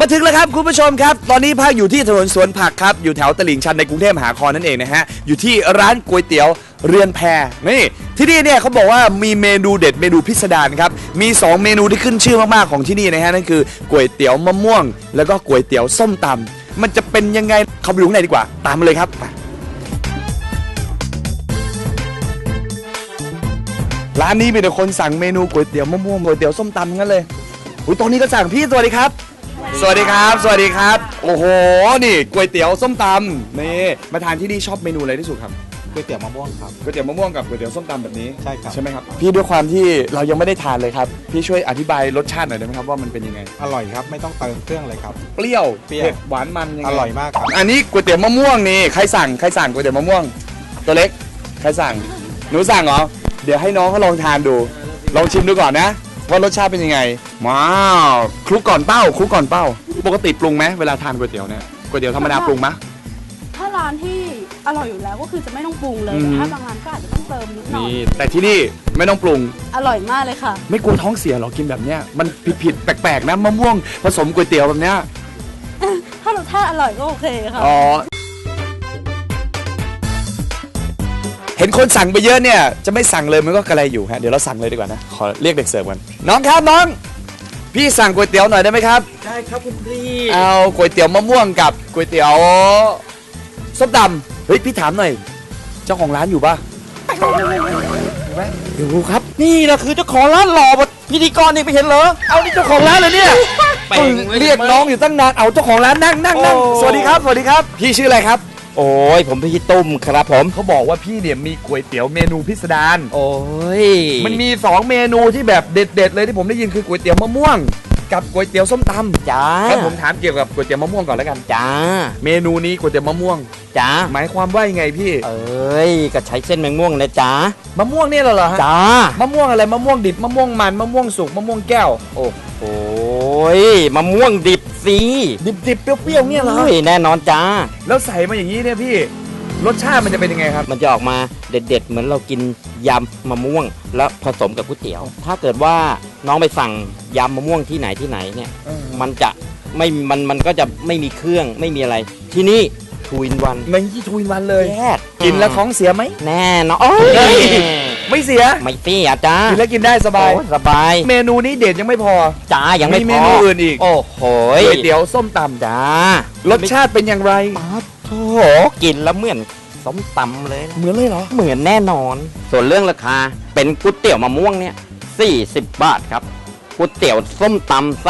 มาถึงแล้วครับคุณผู้ชมครับ ตอนนี้ภาคอยู่ที่ถนนสวนผักครับ อยู่แถวตลิ่งชันในกรุงเทพมหานครนั่นเองนะฮะ อยู่ที่ร้านก๋วยเตี๋ยวเรือนแพนี่ที่นี่เนี่ยเขาบอกว่ามีเมนูเด็ดเมนูพิสดารครับ มี 2 เมนูที่ขึ้นชื่อมากๆของที่นี่นะฮะนั่นคือก๋วยเตี๋ยวมะม่วง แล้วก็ก๋วยเตี๋ยวส้มตำมันจะเป็นยังไงเขาไปดูข้างในดีกว่า ตามมาเลยครับร้านนี้มีแต่คนสั่งเมนูก๋วยเตี๋ยวมะม่วงก๋วยเตี๋ยวส้มตำทั้งนั้นเลยอุ้ยตรงนี้ก็สั่งพี่สวัสดีครับ สวัสดีครับ สวัสดีครับ โอ้โห นี่ก๋วยเตี๋ยวส้มตำนี่ มาทานที่นี่ชอบเมนูอะไรที่สุดครับ ก๋วยเตี๋ยวมะม่วงครับ ก๋วยเตี๋ยวมะม่วงกับก๋วยเตี๋ยวส้มตำแบบนี้ใช่ครับ ใช่ไหมครับ พี่ด้วยความที่เรายังไม่ได้ทานเลยครับ พี่ช่วยอธิบายรสชาติหน่อยได้ไหมครับว่ามันเป็นยังไง อร่อยครับ ไม่ต้องเติมเครื่องเลยครับ เปรี้ยว เปรี้ยว เผ็ด หวานมันยังไงอร่อยมากครับ อันนี้ก๋วยเตี๋ยวมะม่วงนี่ใครสั่ง ใครสั่งก๋วยเตี๋ยวมะม่วง ตัวเล็ก ใครสั่ง หนูสั่งเหรอ เดี๋ยวให้น้องเขาลองทานดู ลองชิมดูก่อนนะ ว่ารสชาติเป็นยังไงว้าวคลุกก่อนเป้าคลุกก่อนเป้า ปกติปรุงไหมเวลาทานก๋วยเตี๋ยวเนี่ยก๋วยเตี๋ยวธรรมดาปรุงไหม ถ้าร้านที่อร่อยอยู่แล้วก็คือจะไม่ต้องปรุงเลยอืม แต่ถ้าบางร้านก็อาจจะต้องเติมนิดหน่อยนี่แต่ที่นี่ไม่ต้องปรุง อร่อยมากเลยค่ะ ไม่กลัวท้องเสียหรอกินแบบเนี้ยมันผิดผิดๆแปลกๆนะมะม่วงผสมก๋วยเตี๋ยวแบบเนี้ยถ้ารสชาติอร่อยก็โอเคค่ะ อ๋อ เห็นคนสั่งไปเยอะเนี่ย จะไม่สั่งเลยมันก็กระไรอยู่ฮะเดี๋ยวเราสั่งเลยดีกว่านะขอเรียกเด็กเสิร์ฟกันน้องครับน้อง พี่สั่งก๋วยเตี๋ยวหน่อยได้ไหมครับได้ครับคุณพี่เอาก๋วยเตี๋ยวมะม่วงกับก๋วยเตี๋ยวส้มตำเฮ้ยพี่ถามหน่อย เจ้าของร้านอยู่ปะอยู่ครับ นี่นะคือเจ้าของร้านหล่อแบบพิธีกรนี่ไปเห็นเหรอเอานี่เจ้าของร้านเลยเนี่ยเป่งเลยเรียกน้องอยู่ตั้งนานเอาเจ้าของร้านนั่งนั่งนั่งโอ้สวัสดีครับสวัสดีครับ พี่ชื่ออะไรครับ โอ้ยผมพี่ตุ้มครับผม เขาบอกว่าพี่เนี่ยมีก๋วยเตี๋ยวเมนูพิสดารโอ้ยมันมี 2 เมนูที่แบบเด็ด ๆ เลยที่ผมได้ยินคือก๋วยเตี๋ยวมะม่วง กับก๋วยเตี๋ยวส้มตำจ้างั้นผมถามเกี่ยวกับก๋วยเตี๋ยวมะม่วงก่อนแล้วกันจ้า เมนูนี้ก๋วยเตี๋ยวมะม่วง จ้า หมายความว่ายังไงพี่ เอ้ยก็ใช้เส้นแมงม่วงนะจ้ามะม่วงเนี่ยเหรอฮะจ้ามะม่วงอะไรมะม่วงดิบมะม่วงมันมะม่วงสุกมะม่วงแก้ว โอ้โหยมะม่วงดิบ สิดิบๆเปรี้ยวๆเนี่ยเหรอโอ้ยแน่นอนจ้า แล้วใส่มาอย่างนี้เนี่ยพี่ รสชาติมันจะเป็นยังไงครับ มันจะออกมาเด็ด ๆ เหมือนเรากินยำมะม่วง แล้วผสมกับก๋วยเตี๋ยว ถ้าเกิดว่าน้องไปสั่งยำมะม่วงที่ไหนที่ไหนเนี่ย มันจะไม่ มัน มันก็จะไม่มีเครื่องไม่มีอะไร ที่นี่ ทูอินวันในที่ทูอินวันเลย แยกกินแล้วท้องเสียไหม แน่นอนโอ้เฮ้ยยไม่เสียไม่เสียจ้ากินแล้วกินได้สบายโอ้สบาย เมนูนี้เด็ดยังไม่พอจ้ายังไม่มีพเมอนูอื่นอีก โอ้โหก๋วยเตี๋ยวส้มตำจ้ารสชาติเป็นอย่างไรป๊าดโถกินแล้วเหมือนส้มตำเลยนะเหมือนเลยเหรอ เหมือนแน่นอน ส่วนเรื่องราคาเป็นก๋วยเตี๋ยวมะม่วงเนี่ย40 บาทครับก๋วยเตี๋ยวส้มตำ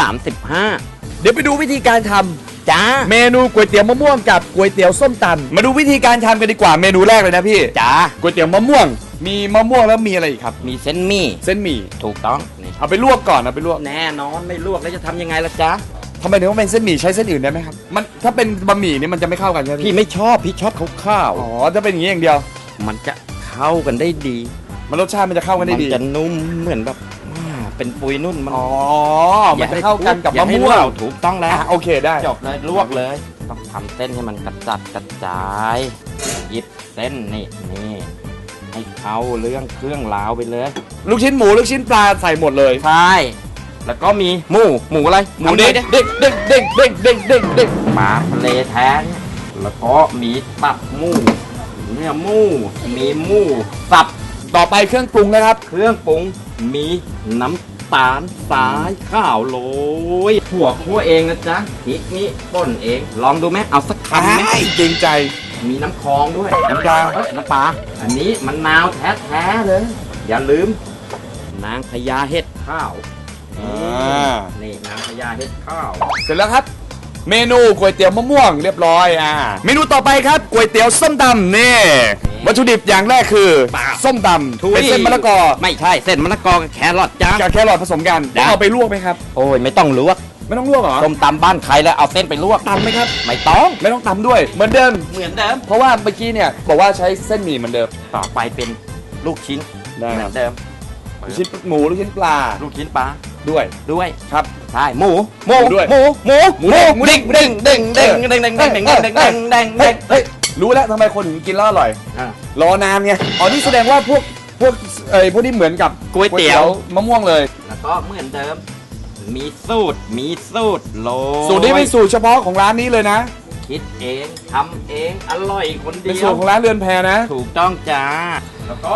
35 เดี๋ยวไปดูวิธีการทำ จ้าเมนูก๋วยเตี๋ยวมะม่วงกับก๋วยเตี๋ยวส้มตำมาดูวิธีการทำกันดีกว่าเมนูแรกเลยนะพี่จ้าก๋วยเตี๋ยวมะม่วง มีมะม่วงแล้วมีอะไรอีกครับ มีเส้นหมี่เส้นหมี่ถูกต้องนี่เอาไปลวกก่อนเอาไปลวกแน่นอนไม่ลวกแล้วจะทำยังไงล่ะจ๊ะทำไมถึงว่าเป็นเส้นหมี่ใช้เส้นอื่นได้ไหมครับมันถ้าเป็นบะหมี่นี่มันจะไม่เข้ากันใช่ไหมพี่ไม่ชอบพี่ชอบข้าวอ๋อถ้าเป็นอย่างนี้อย่างเดียว ๆมันจะเข้ากันได้ดี มันรสชาติมันจะเข้ากันได้มัดีจะนุ่มเหมือนแบบอ่า เป็นปุยนุ่นมันอ๋อมันจะเข้ากันกับอย่มะให้ม่วงเราถูกต้องแล้วอะโอเคได้ จบเลยลวกเลย ต้องทำเส้นให้มันกระจัดกระจายหยิบเส้นนี่นี่ให้เข้าเรื่องเครื่องราวไปเลยลูกชิ้นหมูลูกชิ้นปลาใส่หมดเลย ใช่แล้วก็มีหมูหมูอะไรหมูเด้งทำเด้งเด้งเด้งเด้งเด้งเด้งเด้งปลาทะเลแท้เนี่ยแล้วก็มีตับหมูเนื้อหมูมีหมูสับ ต่อไปเครื่องปรุงนะครับ เครื่องปรุง มีน้ำตาลสายข้าวโรยถั่วคั่วเองนะจ๊ะพริกนี้ป่นเอง ลองดูไหมเอาสักคำไหมเกรงใจ มีน้ำคองด้วย น้ำปลาเอ้ยน้ำปลา อันนี้มันนาวแท้ๆเลย อย่าลืม นางพญาเห็ดข้าวอ่านี่นางพญาเห็ดข้าว เสร็จแล้วครับเมนูก๋วยเตี๋ยวมะม่วงเรียบร้อยอ่าเมนูต่อไปครับก๋วยเตี๋ยวส้มตำนี่ วัตถุดิบอย่างแรกคือส้มตำเป็นเส้นมะละกอไม่ใช่เส้นมะละกอกับแครอทจ้า กับแครอทผสมกันต้องจ้ะเอาไปลวกไหมครับ โอ้ยไม่ต้องลวกไม่ต้องลวกเหรอต้มตำบ้านใครแล้วเอาเส้นไปลวกตำไหมครับ ไม่ต้อง ไม่ต้องตำด้วย เหมือนเดิม เหมือนเดิมเพราะว่าเมื่อกี้เนี่ยบอกว่าใช้เส้นหมี่เหมือนเดิม ต่อไปเป็นลูกชิ้นได้เหคมืรัอบ นเดิม ลูกชิ้นหมูลูกชิ้นปลาลูกชิ้นปลาด้วย ด้วยครับใช่หมูหมูหมูด้วยหมูหมูหมูเด้งหมูเด้งเด้งเด้งเด้งเด้งเด้งเด้งเด้งเด้งเด้งเด้งเด้งเฮ้เด้ยงเฮ้ย รู้แล้วทำไมคนถึงกินแล้วอร่อย อะ รอนานไง อ๋อ นี่แสดงว่าพวกพวกเอ้ยพวกนี้เหมือนกับก๋วยเตี๋ยว มะม่วงเลย แล้วก็เหมือนเดิม มีสูตร มีสูตรโลสูตรนี้เป็นสูตรเฉพาะของร้านนี้เลยนะ คิดเองทำเอง อร่อยคนเดีเป็นยสูตวรของร้านเรือนแพนะ ถูกต้องจ้า แล้วก็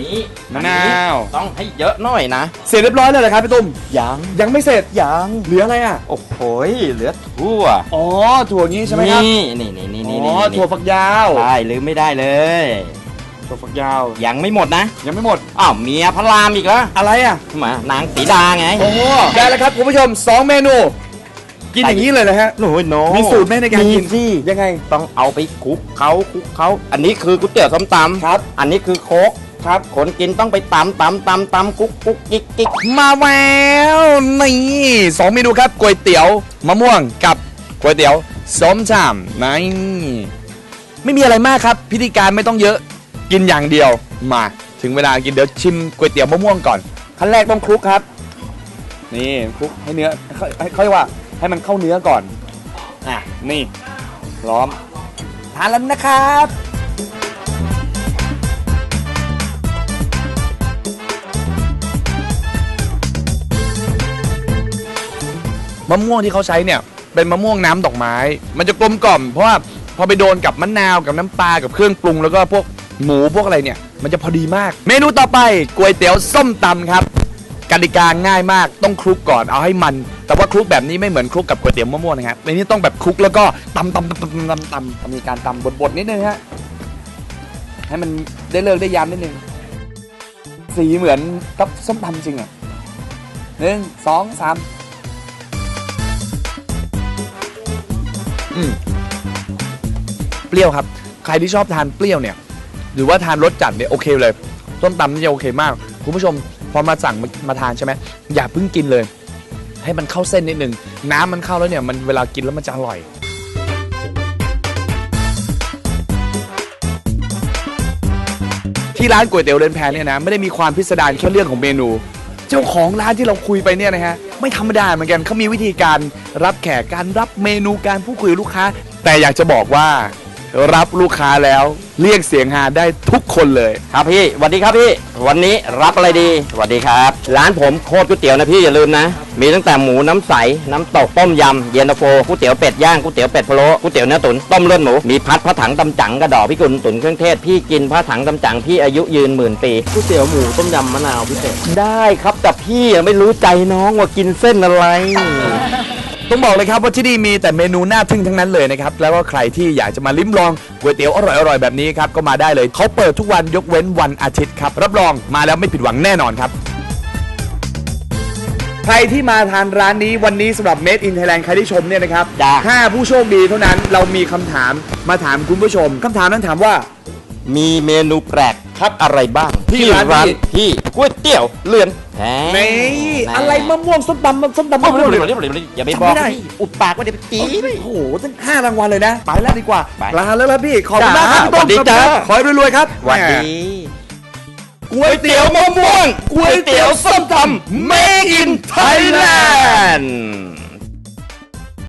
นี้มะนาวอัต้องให้เยอะหน่อยนะ เสร็จเรียบร้อยเลยเหรอครับพี่ตุ้ม ยังยังไม่เสร็จ ยังเหลืออะไรอะ โอ้โหยเหลือทั่ว อ๋อ ถั่วงี้ใช่ไหมครับ นี่นี่นี่นี่นี่อ๋อ ถั่วฝักยาว ใช่ลืมไม่ได้เลย ถั่วฝักยาว ยังไม่หมดนะ ยังไม่หมด อ้าวเมียพระรามอีกแล้ว อะไรอะมานางสีดาไง โอ้โหได้แล้วครับคุณผู้ชมสองเมนู กินอย่างนี้เลยนะฮะโอ้ยโนมีสูตรไหมในการกินมีสิยังไง ต้องเอาไปคลุกเขาคลุกเขาอันนี้คือก๋วยเตี๋ยวส้มตำครับ อันนี้คือโคก ครับคนกินต้องไปตำตำตำตำกุ๊กกุ๊กกิ๊กกิ๊กมาแล้วนี่สองเมนูครับก๋วยเตี๋ยวมะม่วงกับก๋วยเตี๋ยวส้มฉ่ำนี่ไม่มีอะไรมากครับ พิธีการไม่ต้องเยอะกินอย่างเดียวมา ถึงเวลากินเดี๋ยวชิมก๋วยเตี๋ยวมะม่วงก่อน ขั้นแรกต้องคลุกครับ นี่คลุกให้เนื้อค่อยค่อยว่าให้มันเข้าเนื้อก่อนอะนี่พร้อมทานแล้วนะครับะม่วงที่เขาใช้เนี่ยเป็นมะม่วงน้ำดอกไม้ มันจะกลมกล่อม เพราะว่าพอไปโดนกับมะนาวกับน้ำปลากับเครื่องปรุง แล้วก็พวกหมูพวกอะไรเนี่ย มันจะพอดีมาก เมนูต่อไปก๋วยเตี๋ยวส้มตำครับกติกาง่ายมากต้องคลุกก่อนเอาให้มัน แต่ว่าคลุกแบบนี้ไม่เหมือนคลุกกับก๋วยเตี๋ยวมะม่วงนะครับในนี้ต้องแบบคลุกแล้วก็ตำตำตำตำตำตำมีการตำบดๆนิดนึงฮะให้มันได้เลิกได้ยามนิดนึงสีเหมือนกับส้มตำจริงอะหนึ่งสองสาม อืมเปรี้ยวครับ ใครที่ชอบทานเปรี้ยวเนี่ย หรือว่าทานรสจัดเนี่ยโอเคเลยส้มตำนี่จะโอเคมาก คุณผู้ชมพอมาสั่งมามาทานใช่ไหมอย่าเพิ่งกินเลย ให้มันเข้าเส้นนิดนึง น้ำมันเข้าแล้วเนี่ยมันเวลากินแล้วมันจะอร่อย ที่ร้านก๋วยเตี๋ยวเรือนแพเนี่ยนะ ไม่ได้มีความพิสดารแค่เรื่องของเมนู เจ้าของร้านที่เราคุยไปเนี่ยนะฮะ ไม่ธรรมดาเหมือนกันเขามีวิธีการรับแขกการรับเมนูการพูดคุยกับลูกค้า แต่อยากจะบอกว่า รับลูกค้าแล้ว เรียกเสียงฮาได้ทุกคนเลย ครับพี่สวัสดีครับพี่ วันนี้รับอะไรดีสวัสดีครับ ร้านผมโคตรก๋วยเตี๋ยวนะพี่อย่าลืมนะ มีตั้งแต่หมูน้ำใส น้ำตกต้มยำเย็นตาโฟก๋วยเตี๋ยวเป็ดย่างก๋วยเตี๋ยวเป็ดพะโล้ก๋วยเตี๋ยวเนื้อตุ๋นต้มเลือดหมู มีพัดพระถังตำจังกระดอกพี่กุลตุ๋นเครื่องเทศพี่กินพระถังตำจังพี่อายุยืนหมื่นปี ก๋วยเตี๋ยวหมูต้มยำมะนาวพิเศษ ได้ครับแต่พี่ไม่รู้ใจน้องว่ากินเส้นอะไร ต้องบอกเลยครับว่าที่นี่มีแต่เมนูน่าทึ่งทั้งนั้นเลยนะครับ แล้วก็ใครที่อยากจะมาลิ้มลองก๋วยเตี๋ยวอร่อยๆแบบนี้ครับก็มาได้เลยเขาเปิดทุกวันยกเว้นวันอาทิตย์ครับรับรองมาแล้วไม่ผิดหวังแน่นอนครับ ใครที่มาทานร้านนี้วันนี้สำหรับ Made in Thailand ใครที่ชมเนี่ยนะครับจ้ะ ห้าผู้โชคดีเท่านั้นเรามีคำถามมาถามคุณผู้ชมคำถามนั้นถามว่า มีเมนูแปลกครับอะไรบ้างที่ร้านพี่พี่ก๋วยเตี๋ยวเรือนแพนี่อะไรมะม่วงส้มตำส้มตำไม่มะม่วงอย่าไปบอกจำไม่ได้พี่อุดปากว่าเดี๋ยวไปจีบ โอ้โหตั้งห้ารางวัลเลยนะ ไปแล้วดีกว่าไปลาแล้วล่ะพี่ขอบคุณมากครับพี่จ้าต้มสวัสดีจ้าขอให้รวยๆครับหวัดดีก๋วยเตี๋ยวมะม่วงก๋วยเตี๋ยวส้มตำ Made in Thailand